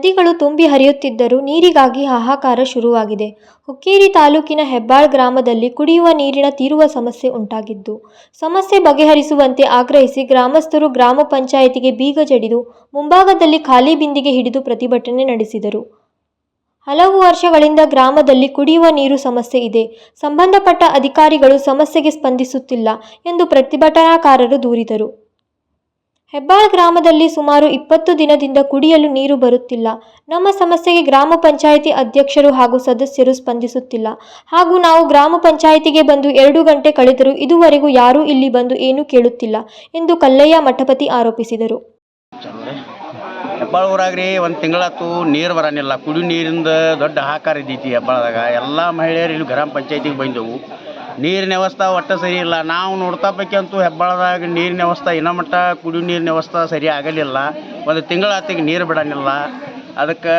ನದಿಗಳು ತುಂಬಿ ಹರಿಯುತ್ತಿದ್ದರೂ ನೀರಿಗಾಗಿ ಹಾಹಾಕಾರ ಶುರುವಾಗಿದೆ. ಹುಕ್ಕೇರಿ ತಾಲೂಕಿನ ಹೆಬ್ಬಾಳ್ ಗ್ರಾಮದಲ್ಲಿ ಕುಡಿಯುವ ನೀರಿನ ತೀರುವ ಸಮಸ್ಯೆ ಉಂಟಾಗಿದ್ದು, ಸಮಸ್ಯೆ ಬಗೆಹರಿಸುವಂತೆ ಆಗ್ರಹಿಸಿ ಗ್ರಾಮಸ್ಥರು ಗ್ರಾಮ ಪಂಚಾಯಿತಿಗೆ ಬೀಗ ಜಡಿದು ಮುಂಭಾಗದಲ್ಲಿ ಖಾಲಿ ಬಿಂದಿಗೆ ಹಿಡಿದು ಪ್ರತಿಭಟನೆ ನಡೆಸಿದರು. ಹಲವು ವರ್ಷಗಳಿಂದ ಗ್ರಾಮದಲ್ಲಿ ಕುಡಿಯುವ ನೀರು ಸಮಸ್ಯೆ ಇದೆ. ಸಂಬಂಧಪಟ್ಟ ಅಧಿಕಾರಿಗಳು ಸಮಸ್ಯೆಗೆ ಸ್ಪಂದಿಸುತ್ತಿಲ್ಲ ಎಂದು ಪ್ರತಿಭಟನಾಕಾರರು ದೂರಿದರು. ಹೆಬ್ಬಾಳ್ ಗ್ರಾಮದಲ್ಲಿ ಸುಮಾರು ಇಪ್ಪತ್ತು ದಿನದಿಂದ ಕುಡಿಯಲು ನೀರು ಬರುತ್ತಿಲ್ಲ. ನಮ್ಮ ಸಮಸ್ಯೆಗೆ ಗ್ರಾಮ ಪಂಚಾಯಿತಿ ಅಧ್ಯಕ್ಷರು ಹಾಗೂ ಸದಸ್ಯರು ಸ್ಪಂದಿಸುತ್ತಿಲ್ಲ. ಹಾಗೂ ನಾವು ಗ್ರಾಮ ಪಂಚಾಯಿತಿಗೆ ಬಂದು ಎರಡು ಗಂಟೆ ಕಳೆದರೂ ಇದುವರೆಗೂ ಯಾರೂ ಇಲ್ಲಿ ಬಂದು ಏನೂ ಕೇಳುತ್ತಿಲ್ಲ ಎಂದು ಕಲ್ಲಯ್ಯ ಮಠಪತಿ ಆರೋಪಿಸಿದರು. ಹೆಬ್ಬಾಳ ಊರಾಗ ರೀ ಒಂದು ತಿಂಗಳಾತು ನೀರು ಬರನಿಲ್ಲ. ಕುಡಿ ನೀರಿಂದ ದೊಡ್ಡ ಹಾಕಾರ ಇದ್ದೈತಿ ಹೆಬ್ಬಾಳದಾಗ. ಎಲ್ಲ ಮಹಿಳೆಯರು ಇಲ್ಲಿ ಗ್ರಾಮ ಪಂಚಾಯತಿಗೆ ಬಂದೆವು. ನೀರಿನ ವ್ಯವಸ್ಥೆ ಒಟ್ಟು ಸರಿ ಇಲ್ಲ. ನಾವು ನೋಡ್ತಾ ಬೇಕಂತೂ ಅಂತೂ ಹೆಬ್ಬಾಳದಾಗ ನೀರಿನ ವ್ಯವಸ್ಥೆ ಇನ್ನೂ ಮಟ್ಟ ಕುಡಿ ನೀರಿನ ವ್ಯವಸ್ಥೆ ಸರಿ ಆಗಲಿಲ್ಲ. ಒಂದು ತಿಂಗಳಾತಿಗೆ ನೀರು ಬಿಡೋಂಗಿಲ್ಲ. ಅದಕ್ಕೆ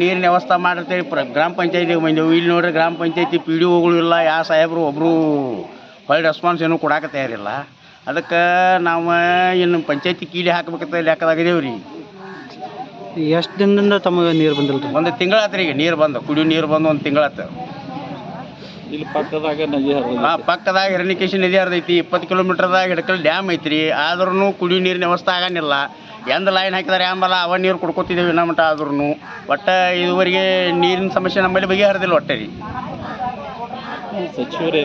ನೀರಿನ ವ್ಯವಸ್ಥೆ ಮಾಡಿರ್ತೀವಿ. ಪ್ರ ಗ್ರಾಮ ಪಂಚಾಯತಿಗೆ ಬಂದೆವು. ಇಲ್ಲಿ ನೋಡ್ರಿ ಗ್ರಾಮ ಪಂಚಾಯತಿ ಪಿ ಡಿ ಒಗಳು ಇಲ್ಲ. ಯಾವ ಸಾಹೇಬರು ಒಬ್ಬರು ಹೊಳ್ಳಿ ರೆಸ್ಪಾನ್ಸ್ ಏನೂ ಕೊಡಾಕ ತಯಾರಿಲ್ಲ. ಅದಕ್ಕೆ ನಾವು ಇನ್ನು ಪಂಚಾಯತಿ ಕೀಲಿ ಹಾಕ್ಬೇಕಂತ ಲೆಕ್ಕದಾಗಿದ್ದೇವೆ ರೀ. ಎಷ್ಟು ದಿನದಿಂದ ತಮಗೆ ನೀರು ಬಂದಿಲ್ಲ ಒಂದು ತಿಂಗಳಾತ್ರಿ ಈಗ ನೀರು ಬಂದು. ಕುಡಿಯೋ ನೀರು ಬಂದು ಒಂದು ತಿಂಗಳಾತು ಇಲ್ಲಿ ಪಕ್ಕದಾಗ ನದಿ ಪಕ್ಕದಾಗ ನದಿ ಹರಿದೈತಿ, ಇಪ್ಪತ್ತು ಕಿಲೋಮೀಟರ್ದಾಗ ಹಿಡ್ಕಲ್ ಡ್ಯಾಮ್ ಐತ್ರಿ. ಆದ್ರೂ ಕುಡಿಯೋ ನೀರಿನ ವ್ಯವಸ್ಥೆ ಆಗನಿಲ್ಲ ಎಂದ ಲೈನ್ ಹಾಕಿದಾರೆ ಆಂಬಲ್ಲ ಅವ ನೀರು ಕುಡ್ಕೋತಿದ್ದೇವೆ ನಮ್ಮ ಆದ್ರೂ ಒಟ್ಟು ಇದುವರೆಗೆ ನೀರಿನ ಸಮಸ್ಯೆ ನಮ್ಮಲ್ಲಿ ಬಗೆಹರಿದಿಲ್ಲ ಒಟ್ಟೆ ರೀ ಸಚಿವರು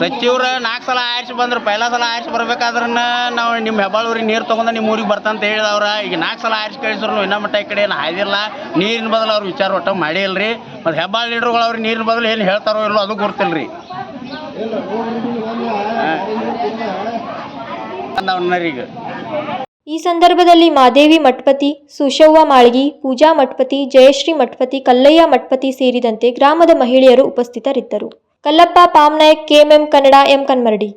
ಸಚಿವ್ರು ನಾಲ್ಕು ಸಲ ಆರಿಸಿ ಬಂದ್ರು, ಪೈಲ ಸಲ ಆರಿಸಿ ಬರ್ಬೇಕಾದ್ರನ್ನ ನಾವು ನಿಮ್ಮ ಹೆಬ್ಬಾಳೂರಿಗೆ ನೀರು ತೊಗೊಂಡು ನಿಮ್ಮ ಊರಿಗೆ ಬರ್ತಂತ ಹೇಳಿದವ್ರ. ಈಗ ನಾಲ್ಕು ಸಲ ಆರಿಸಿ ಕಳಿಸ್ರು, ಇನ್ನ ಮಟ್ಟ ಈ ಕಡೆ ಏನು ಹಾಯ್ದಿಲ್ಲ ನೀರಿನ ಬದಲು ಅವ್ರು ವಿಚಾರ ಒಟ್ಟ ಮಾಡೇ ಇಲ್ಲ ರೀ ಮತ್ತು ಹೆಬ್ಬಾಳ ಲೀಡ್ರುಗಳು ಅವ್ರಿಗೆ ನೀರಿನ ಬದಲು ಏನು ಹೇಳ್ತಾರೋ ಇಲ್ಲೋ ಅದು ಗೊತ್ತಿಲ್ಲ ಈ ಸಂದರ್ಭದಲ್ಲಿ ಮಾದೇವಿ ಮಠಪತಿ, ಸುಶವ್ವ ಮಾಳ್ಗಿ, ಪೂಜಾ ಮಠಪತಿ, ಜಯಶ್ರೀ ಮಠಪತಿ, ಕಲ್ಲಯ್ಯ ಮಠಪತಿ ಸೇರಿದಂತೆ ಗ್ರಾಮದ ಮಹಿಳೆಯರು ಉಪಸ್ಥಿತರಿದ್ದರು. Kallappa Pamnayak KMM Kannada M Kanmaradi